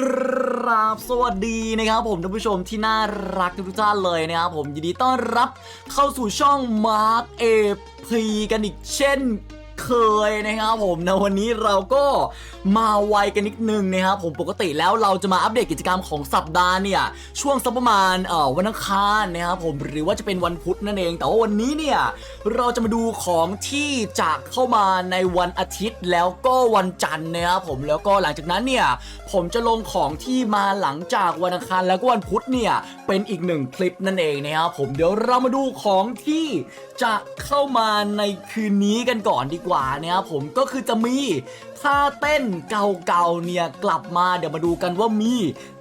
กราบสวัสดีนะครับผมท่านผู้ชมที่น่ารักทุกท่านเลยนะครับผมยินดีต้อนรับเข้าสู่ช่อง Mark A P กันอีกเช่น เคยนะครับผมในวันนี้เราก็มาไวกันนิดนึงนะครับผมปกติแล้วเราจะมาอัปเดตกิจกรรมของสัปดาห์เนี่ยช่วงสักประมาณเอ่อวันอังคารนะครับผมหรือว่าจะเป็นวันพุธนั่นเอง แต่ว่าวันนี้เนี่ยเราจะมาดูของที่จะเข้ามาในวันอาทิตย์แล้วก็วันจันทร์นะครับผมแล้วก็หลังจากนั้นเนี่ยผมจะลงของที่มาหลังจากวันอังคารแล้วก็วันพุธเนี่ยเป็นอีกหนึ่งคลิปนั่นเองนะครับผมเดี๋ยวเรามาดูของที่จะเข้ามาในคืนนี้กันก่อนดีกว่านะครับผมก็คือจะมีท่าเต้นเก่าๆเนี่ยกลับมาเดี๋ยวมาดูกันว่ามี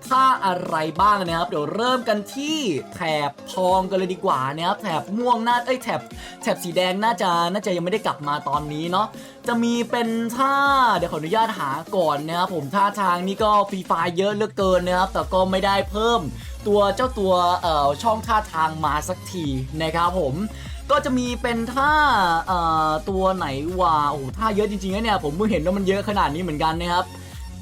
ท่าอะไรบ้างนะครับ เดี๋ยวเริ่มกันที่แถบทองกันเลยดีกว่านะครับแถบม่วงน่าเอ้ยแถบแถบสีแดงน่าจะน่าจะยังไม่ได้กลับมาตอนนี้เนาะจะมีเป็นท่าเดี๋ยวขออนุญาตหาก่อนนะครับผมท่าทางนี่ก็ฟรีไฟเยอะเหลือเกินนะครับ แต่ก็ไม่ได้เพิ่มตัวเจ้าตัวเอ่อช่องท่าทางมาสักทีนะครับผม ก็จะมีเป็นท่าเอ่อตัวไหนวะโอ้ท่าเยอะจริงๆนะเนี่ยผมเพิ่งเห็นว่ามันเยอะขนาดนี้เหมือนกันนะครับ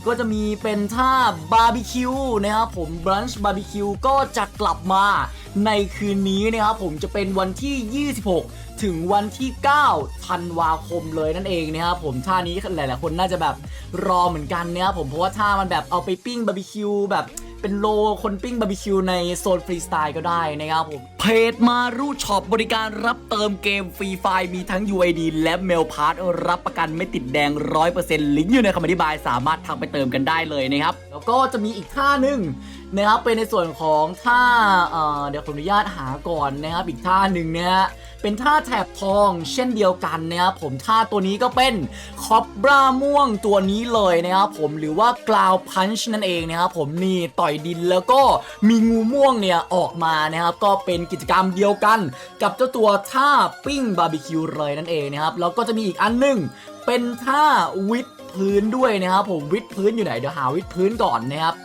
ก็จะมีเป็นท่าบาร์บีคิวนะครับผมบรันช์บาร์บีคิวก็จะกลับมาในคืนนี้นะครับผมจะเป็นวันที่ 26 ถึงวันที่ 9 ธันวาคมเลยนั่นเองนะครับผมท่านี้หลายๆคนน่าจะแบบรอเหมือนกันนะครับผมเพราะว่าท่ามันแบบเอาไปปิ้งบาร์บีคิวแบบ เป็นโลคนปิ้งบาร์บีคิวในโซนฟรีสไตล์ก็ได้นะครับผม เพจมารูช็อปบริการรับเติมเกมฟรีไฟมีทั้ง UID และเมลพาร์ทรับประกันไม่ติดแดง 100%ลิงก์อยู่ในคำอธิบายสามารถทักไปเติมกันได้เลยนะครับ แล้วก็จะมีอีกท่าหนึ่ง นะครับเป็นในส่วนของท่าเอ่อเดี๋ยวขออนุญาตหาก่อนนะครับอีกท่าหนึ่งนะฮะเป็นท่าแถบทองเช่นเดียวกันนะครับผมท่าตัวนี้ก็เป็นคอบราม่วงตัวนี้เลยนะครับผมหรือว่ากราวพันช์นั่นเองนะครับผมนี่ต่อยดินแล้วก็มีงูม่วงเนี่ยออกมานะครับก็เป็นกิจกรรมเดียวกัน กับเจ้าตัวท่าปิ้งบาร์บีคิวเลยนั่นเองนะครับแล้วก็จะมีอีกอันหนึงเป็นท่าวิดพื้นด้วยนะครับผมวิดพื้นอยู่ไหนเดี๋ยวหาวิดพื้นก่อนนะครับ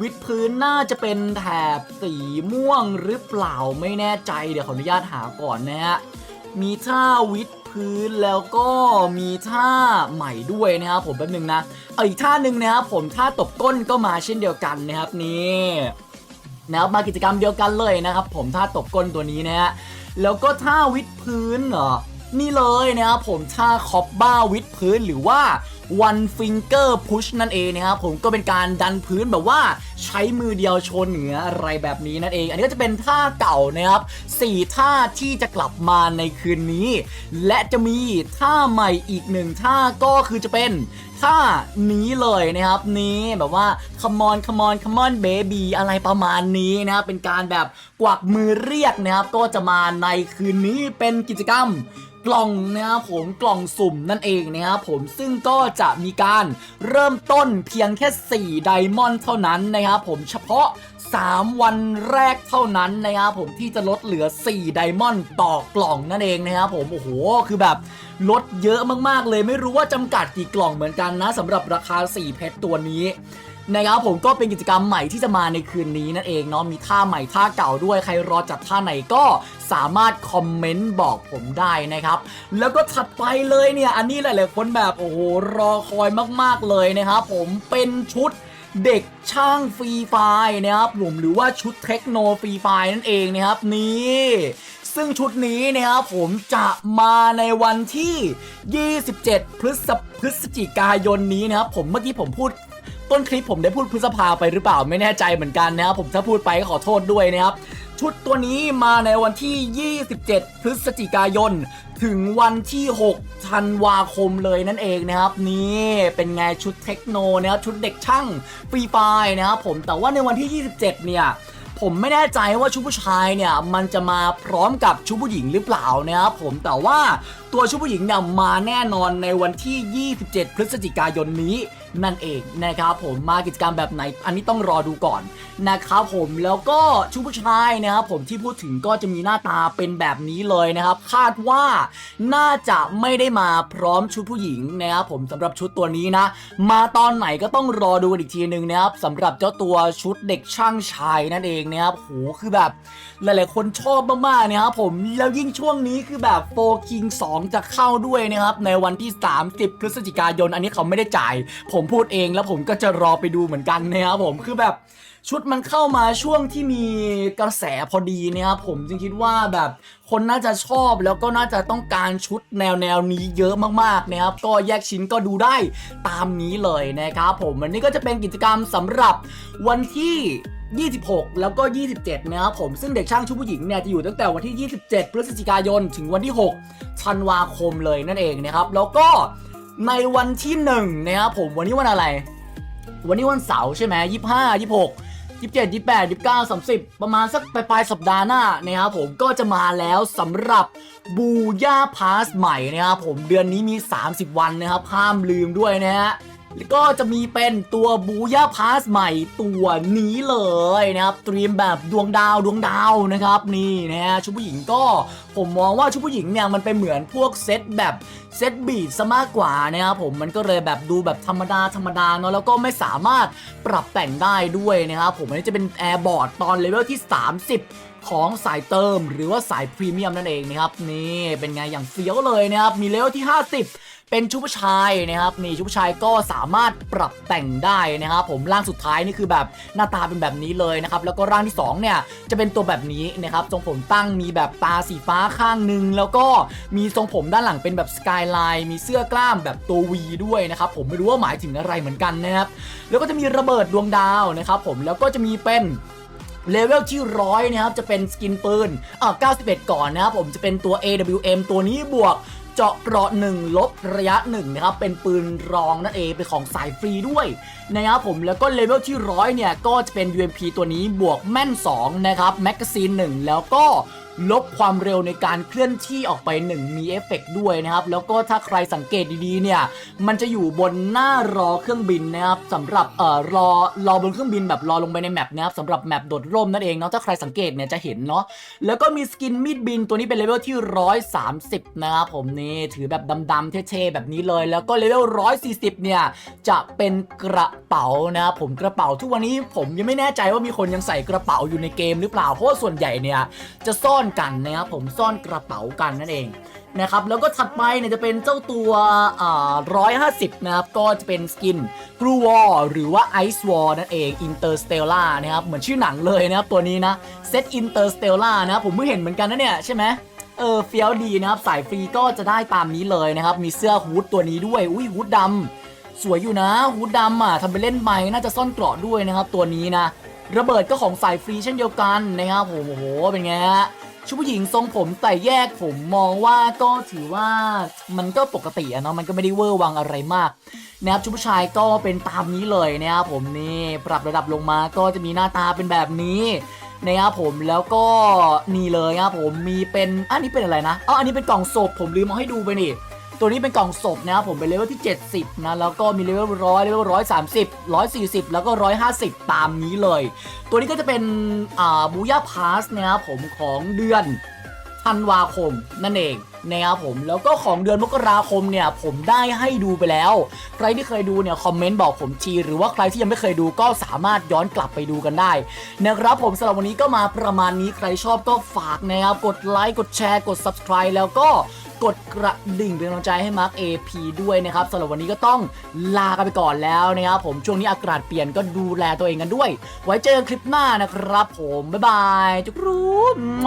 วิดพื้นน่าจะเป็นแถบสีม่วงหรือเปล่าไม่แน่ใจเดี๋ยวขออนุญาตหาก่อนนะฮะมีท่าวิดพื้นแล้วก็มีท่าใหม่ด้วยนะครับผมแป๊บนึงนะเอาอีกท่าหนึ่งนะครับผมท่าตบก้นก็มาเช่นเดียวกันนะครับนี่นะครับมากิจกรรมเดียวกันเลยนะครับ ผมท่าตบก้นตัวนี้นะฮะแล้วก็ท่าวิดพื้นเหรอนี่เลยนะครับผมท่าคอบบ้าวิดพื้นหรือว่า one finger push นั่นเองนะครับผมก็เป็นการดันพื้นแบบว่าใช้มือเดียวชนเหนืออะไรแบบนี้นั่นเอง อันนี้ก็จะเป็นท่าเก่านะครับสี่ท่าที่จะกลับมาในคืนนี้ และจะมีท่าใหม่อีกหนึ่งท่าก็คือจะเป็นท่านี้เลยนะครับนี้แบบว่า come on come on come on baby อะไรประมาณนี้นะครับเป็นการแบบกวักมือเรียกนะครับ ก็จะมาในคืนนี้เป็นกิจกรรมกล่องนะครับผมกล่องสุ่มนั่นเองนะครับผมซึ่งก็จะมีการเริ่มต้นเพียงแค่ 4 ไดมอนด์เท่านั้นนะครับผมเฉพาะ 3 วันแรกเท่านั้นนะครับผมที่จะลดเหลือ 4 ไดมอนด์ต่อกล่องนั่นเองนะครับผมโอ้โหคือแบบลดเยอะมากๆเลยไม่รู้ว่าจำกัดกี่กล่องเหมือนกันนะสำหรับราคา 4 เพชรตัวนี้ นะครับผมก็เป็นกิจกรรมใหม่ที่จะมาในคืนนี้นั่นเองเนาะมีท่าใหม่ท่าเก่าด้วยใครรอจัดท่าไหนก็สามารถคอมเมนต์บอกผมได้นะครับ แล้วก็ถัดไปเลยเนี่ยอันนี้หลายๆคนแบบโอ้โหรอคอยมาก ๆเลยนะครับผมเป็นชุดเด็กช่างฟรีไฟนะครับผมหรือว่าชุดเทคโนฟรีไฟนั่นเองนะครับนี่ซึ่งชุดนี้นะครับผมจะมาในวันที่ 27 พฤษพฤศจิกายนนี้นะครับผมเมื่อกี้ผมพูด ต้นคลิปผมได้พูดพฤษภาไปหรือเปล่าไม่แน่ใจเหมือนกันนะครับผมถ้าพูดไปก็ขอโทษด้วยนะครับชุดตัวนี้มาในวันที่ 27 พฤศจิกายน ถึงวันที่ 6 ธันวาคมเลยนั่นเองนะครับ นี่เป็นไงชุดเทคโนนะครับชุดเด็กช่างฟรีไฟนะครับผมแต่ว่าในวันที่ 27 เนี่ยผมไม่แน่ใจว่าชุดผู้ชายเนี่ยมันจะมาพร้อมกับชุดผู้หญิงหรือเปล่านะครับผมแต่ว่าตัวชุดผู้หญิงเนี่ยมาแน่นอนในวันที่ 27 พฤศจิกายนนี้ นั่นเองนะครับผมมากิจกรรมแบบไหน อันนี้ต้องรอดูก่อนนะครับผมแล้วก็ชุดผู้ชายนะครับผมที่พูดถึงก็จะมีหน้าตาเป็นแบบนี้เลยนะครับ คาดว่าน่าจะไม่ได้มาพร้อมชุดผู้หญิงนะครับผมสำหรับชุดตัวนี้นะ มาตอนไหนก็ต้องรอดูอีกทีหนึ่งนะครับสำหรับเจ้าตัวชุดเด็กช่างชายนั่นเองนะครับโหคือแบบหลายๆ คนชอบมากๆนะครับผมแล้วยิ่งช่วงนี้คือแบบโฟคิง2ของจะเข้าด้วยนะครับในวันที่ 30 พฤศจิกายน อันนี้เขาไม่ได้จ่ายผมมพูดเองแล้วผมก็จะรอไปดูเหมือนกันนะครับผมคือแบบชุดมันเข้ามาช่วงที่มีกระแสพอดีนะครับผมจึงคิดว่าแบบคนน่าจะชอบแล้วก็น่าจะต้องการชุดแนวแนวนี้เยอะมากๆนะครับก็แยกชิ้นก็ดูได้ตามนี้เลยนะครับผมวันนี้ก็จะเป็นกิจกรรมสำหรับวันที่26 แล้วก็ 27 นะครับผม ซึ่งเด็กช่างชุดผู้หญิงเนี่ยจะอยู่ตั้งแต่วันที่ 27 พฤศจิกายน ถึงวันที่ 6 ธันวาคมเลยนั่นเองนะครับ แล้วก็ ในวันที่1นะครับผมวันนี้วันอะไร วันนี้วันเสาร์ใช่ไหมยี่ห้ายี่หกยี่สิบเจ็ดยี่แปดยี่เก้าสามสิบประมาณสักปลายๆสัปดาห์หน้านะครับผมก็จะมาแล้วสำหรับบูย่าพาสใหม่นะครับผมเดือนนี้มี 30 วันนะครับห้ามลืมด้วยนะฮะ แล้วก็จะมีเป็นตัวบูย่าพาสใหม่ตัวนี้เลยนะครับเตรียมแบบดวงดาวดวงดาวนะครับนี่นะฮะชุดผู้หญิงก็ผมมองว่าชุดผู้หญิงเนี่ยมันเป็นเหมือนพวกเซตแบบเซตบีดซะมากกว่านะครับผมมันก็เลยแบบดูแบบธรรมดาธรรมดาเนาะแล้วก็ไม่สามารถปรับแต่งได้ด้วยนะครับผมอันนี้จะเป็นแอร์บอร์ดตอนเลเวลที่ 30 ของสายเติม หรือว่าสายพรีเมียมนั่นเองนะครับนี่เป็นไงอย่างเฟี้ยวเลยนะครับมีเลเวลที่ 50 เป็นชุดผู้ชายนะครับนี่ชุดผู้ชายก็สามารถปรับแต่งได้นะครับผมร่างสุดท้ายนี่คือแบบหน้าตาเป็นแบบนี้เลยนะครับแล้วก็ร่างที่สองเนี่ยจะเป็นตัวแบบนี้นะครับทรงผมตั้งมีแบบตาสีฟ้าข้างหนึ่งแล้วก็มีทรงผมด้านหลังเป็นแบบสกายไลน์มีเสื้อกล้ามแบบตัววีด้วยนะครับผมไม่รู้ว่าหมายถึงอะไรเหมือนกันนะครับแล้วก็จะมีระเบิดดวงดาวนะครับผมแล้วก็จะมีเป็น เลเวลที่ร้อยนะครับจะเป็นสกินปืนอ่า91 ก่อนนะครับผมจะเป็นตัว AWM ตัวนี้บวกเจาะเกราะ1ลบระยะ1นะครับเป็นปืนรองนั่นเองเป็นของสายฟรีด้วยนะครับผมแล้วก็เลเวลที่ร้อยเนี่ยก็จะเป็น UMP ตัวนี้บวกแม่น 2 นะครับแมกกาซีน1แล้วก็ ลบความเร็วในการเคลื่อนที่ออกไป1มีเอฟเฟกต์ด้วยนะครับ แล้วก็ถ้าใครสังเกตดีๆ เนี่ย มันจะอยู่บนหน้ารอเครื่องบินนะครับสำหรับเอ่อรอรอบนเครื่องบินแบบรอลงไปในแมปนะครับสำหรับแมปโดดร่มนั่นเองเนาะถ้าใครสังเกตเนี่ยจะเห็นเนาะแล้วก็มีสกินมีดบินตัวนี้เป็นเลเวลที่ 130 นะครับผมนี่ถือแบบดำๆเท่ๆแบบนี้เลย แล้วก็เลเวล140 เนี่ยจะเป็นกระเป๋านะครับผมกระเป๋าทุกวันนี้ผมยังไม่แน่ใจว่ามีคนยังใส่กระเป๋าอยู่ในเกมหรือเปล่าเพราะว่าส่วนใหญ่เนี่ยจะซ่อนอนกันนะครับผมซ่อนกระเป๋ากันนั่นเองนะครับแล้วก็ถัดไปเนี่ยจะเป็นเจ้าตัวอ่า150นะครับก็จะเป็นสกินกรูวอลหรือว่าไอซ์วอลนั่นเอง Interstellar นะครับเหมือนชื่อหนังเลยนะครับตัวนี้นะเซต Interstellar นะครับผมเพิ่งเห็นเหมือนกันนะเนี่ยใช่ไหมเออเฟี้ยวดีนะครับ สายฟรีก็จะได้ตามนี้เลยนะครับ มีเสื้อฮูดตัวนี้ด้วย อุ้ยฮูดดำสวยอยู่นะฮูดดำอะทำไปเล่นไปน่าจะซ่อนเกราะด้วยนะครับ ตัวนี้นะ ระเบิดก็ของสายฟรีเช่นเดียวกันนะครับโอ้โหเป็นไงฮะ ชุดผู้หญิงทรงผมแต่แยกผมมองว่าก็ถือว่ามันก็ปกติอะเนาะมันก็ไม่ได้เวอร์วังอะไรมากนะครับชุดผู้ชายก็เป็นตามนี้เลยนะครับผมนี่ปรับระดับลงมาก็จะมีหน้าตาเป็นแบบนี้นะครับผมแล้วก็นี่เลยครับผมมีเป็นอันนี้เป็นอะไรนะอ๋ออันนี้เป็นกล่องศพผมลืมเอาให้ดูไปนี่ ตัวนี้เป็นกล่องศพนะครับผมเป็นเลเวลที่ 70 นะ แล้วก็มีเลเวลร้อยเลเวลร้อยสามสิบร้อยสี่สิบแล้วก็ร้อยห้าสิบตามนี้เลย ตัวนี้ก็จะเป็นอ่าบูย่าพาสนะครับผมของเดือนธันวาคมนั่นเองนะครับผมแล้วก็ของเดือนมกราคมเนี่ยผมได้ให้ดูไปแล้ว ใครที่เคยดูเนี่ยคอมเมนต์บอกผมทีหรือว่าใครที่ยังไม่เคยดูก็สามารถย้อนกลับไปดูกันได้นะครับผมสำหรับวันนี้ก็มาประมาณนี้ใครชอบก็ฝากนะครับกดไลค์กดแชร์กด subscribe แล้วก็ กดกระดิ่งเป็นกำลังใจให้มาร์ค AP ด้วยนะครับสำหรับวันนี้ก็ต้องลากันไปก่อนแล้วนะครับผมช่วงนี้อากาศเปลี่ยนก็ดูแลตัวเองกันด้วย ไว้เจอกันคลิปหน้านะครับ ผมบ๊ายบายจุกรูม